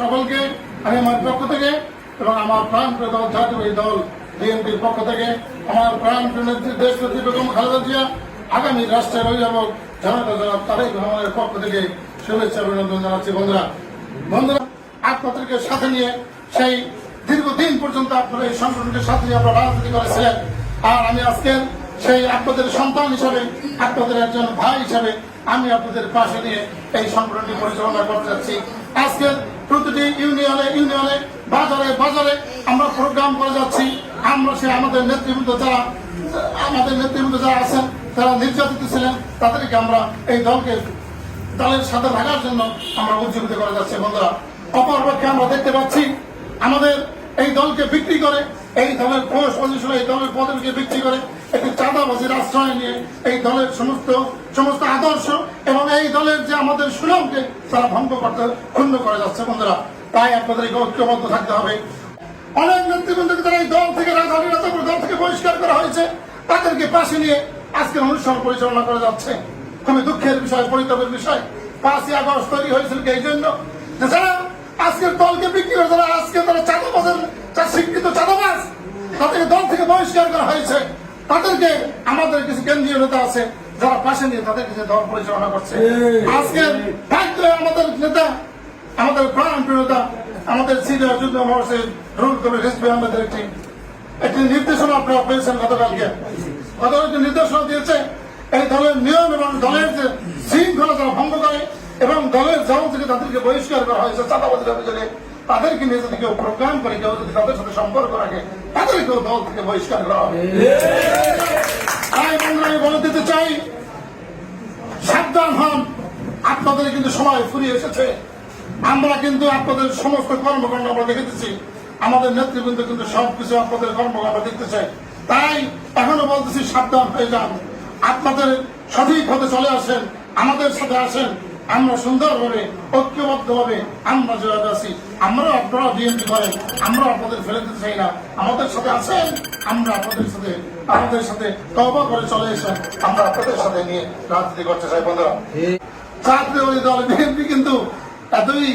সকলকে আমি আমার পক্ষ থেকে এবং আমার প্রাণ প্রিয় দল জাতীয় দল, বিএনপির পক্ষ থেকে আমার প্রাণ দেশ নেত্রী বেগম খালেদা জিয়া, আগামী রাষ্ট্রের অভিভাবক জনতা জনাব তারেক রহমানের পক্ষ থেকে শুভেচ্ছা অভিনন্দন জানাচ্ছি বন্ধুরা। বন্ধুরা আপনাদেরকে সাথে নিয়ে সেই দীর্ঘদিন পর্যন্ত আপনারা এই সংগঠনকে সাথে নিয়ে আপনারা রাজনীতি করেছিলেন। আর আমি আজকের সেই আপনাদের সন্তান হিসাবে, আপনাদের একজন ভাই হিসাবে আমি আপনাদের পাশে নিয়ে এই সংগঠনটি পরিচালনা করতে যাচ্ছি। আজকের প্রতিটি ইউনিয়নে ইউনিয়নে, বাজারে বাজারে আমরা প্রোগ্রাম করে যাচ্ছি। আমরা সে আমাদের নেতৃবৃন্দ যারা, আমাদের নেতৃবৃন্দ যারা আছেন, তারা নির্যাতিত ছিলেন, তাদেরকে আমরা এই দলকে, দলের সাথে থাকার জন্য আমরা উজ্জীবিত করে যাচ্ছি। বন্ধুরা অপরপক্ষে আমরা দেখতে পাচ্ছি, আমাদের এই দলকে বিক্রি করে, এই দলের এই দলের পদবিকে বিক্রি করে একটি চাঁদাবাজির আশ্রয় নিয়ে এই দলের সমস্ত সমস্ত আদর্শ এই দলের যে আমাদের সুনামকে তারা ভঙ্গ করতে ক্ষুণ্ণ করে যাচ্ছে বন্ধুরা। তাই আপনাদেরকে ঐক্যবদ্ধ থাকতে হবে। অনেক নেতৃবৃন্দকে তারা এই দল থেকে রাজধানী রাজাপুর দল থেকে বহিষ্কার করা হয়েছে। তাদেরকে পাশে নিয়ে আজকের অনুষ্ঠান পরিচালনা করা যাচ্ছে। খুবই দুঃখের বিষয়, পরিতাপের বিষয়। পাঁচই আগস্ট তৈরি হয়েছিল এই জন্য? যারা আজকের দলকে বিক্রি করে, যারা আজকে তারা চাঁদাবাজের যারা স্বীকৃত চাঁদাবাজ, তাদেরকে দল থেকে বহিষ্কার করা হয়েছে। তাদেরকে আমাদের কিছু কেন্দ্রীয় নেতা আছে যারা পাশে নিয়ে তাদেরকে কিছু দল পরিচালনা করছে। আজকের দায়িত্ব আমাদের নেতা আমাদের প্রাণ প্রিয়তা আমাদের সিনিয়র যুদ্ধ মহাসের রুল কবি রিজভি আহমেদের একটি একটি নির্দেশনা আপনারা পেয়েছেন গতকালকে। গতকালকে নির্দেশনা দিয়েছে এই দলের নিয়ম এবং দলের যে শৃঙ্খলা যারা ভঙ্গ করে এবং দলের দল থেকে তাদেরকে বহিষ্কার করা হয়েছে চাঁদাবাদের অভিযোগে। তাদেরকে যদি কেউ প্রোগ্রাম করে, কেউ যদি তাদের সাথে সম্পর্ক রাখে, তাদেরকেও দল থেকে বহিষ্কার করা হবে। তাই বন্ধুরা, আমি বলে দিতে চাই, সাবধান হন। আপনাদের কিন্তু সময় ফুরিয়ে এসেছে। আমরা কিন্তু আপনাদের সমস্ত কর্মকাণ্ড আমরা দেখেছি। আমাদের নেতৃবৃন্দ কিন্তু সবকিছু আপনাদের কর্মকাণ্ড দেখতেছে। তাই এখনও বলতেছি, সাবধান হয়ে যান। আপনাদের সঠিক হতে চলে আসেন, আমাদের সাথে আসেন। আমরা সুন্দরভাবে ঐক্যবদ্ধভাবে আমরা যেভাবে আছি। আমরা আপনারা বিএনপি করেন আমরা আপনাদের ফেলে দিতে চাই না। আমাদের সাথে আছেন আমরা আপনাদের সাথে আমাদের সাথে তবা করে চলে এসেন আমরা আপনাদের সাথে নিয়ে রাজনীতি করতে চাই বন্ধুরা। জাতীয় দল বিএনপি কিন্তু এতই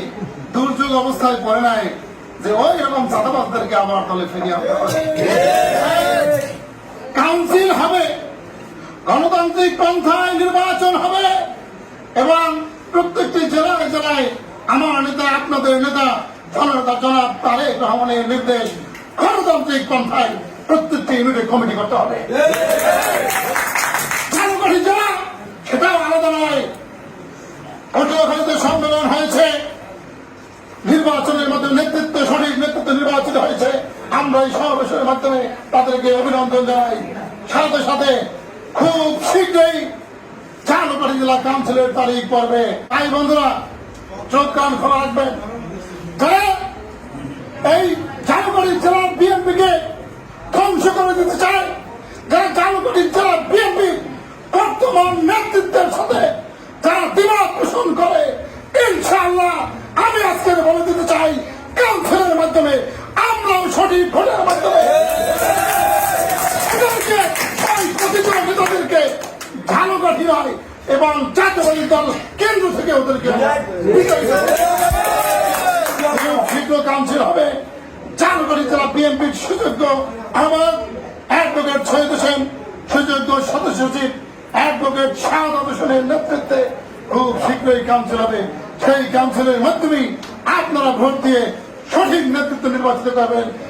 দুর্যোগ অবস্থায় পড়ে নাই যে ওই রকম চাঁদাবাজদেরকে আমার দলে ফিরিয়ে আনতে কাউন্সিল হবে। গণতান্ত্রিক পন্থায় নির্বাচন জেলায় জেলায় আমার নেতা, আপনাদের নেতা, জনতা, জনাব তারেক রহমানের নির্দেশ গণতান্ত্রিক পন্থায় প্রত্যেকটি ইউনিটে কমিটি করতে হবে। সেটাও আলাদা নয়। পটুয়াখালীতে সম্মেলন হয়েছে। নির্বাচনের মাধ্যমে নেতৃত্ব, সঠিক নেতৃত্ব নির্বাচিত হয়েছে। আমরা এই সমাবেশের মাধ্যমে তাদেরকে অভিনন্দন জানাই। সাথে সাথে খুব শীঘ্রই চালুপাড়ি জেলা কাউন্সিলের তারিখ পড়বে। তাই বন্ধুরা, চোখ কান খোলা রাখবেন। এই চালুপাড়ি জেলার বিএনপি কে ধ্বংস করে দিতে চায়। যারা চালুপাড়ি জেলার বিএনপি বর্তমান নেতৃত্বের সাথে যারা দিমাগ পোষণ করে, ইনশাআল্লাহ আমি আজকে বলে দিতে চাই, কাউন্সিলের মাধ্যমে আমরাও সঠিক ভোটের মাধ্যমে। এদেরকে কাঠি হয় এবং জাতীয়বাদী দল কেন্দ্র থেকে ওদেরকে কাউন্সিল হবে। জেলা বিএনপির সুযোগ্য আমার অ্যাডভোকেট শহীদ হোসেন, সুযোগ্য সদস্য সচিব অ্যাডভোকেট শাহাদ হোসেনের নেতৃত্বে খুব শীঘ্রই কাউন্সিল হবে। সেই কাউন্সিলের আপনারা ভোট দিয়ে সঠিক নেতৃত্ব নির্বাচিত করবেন।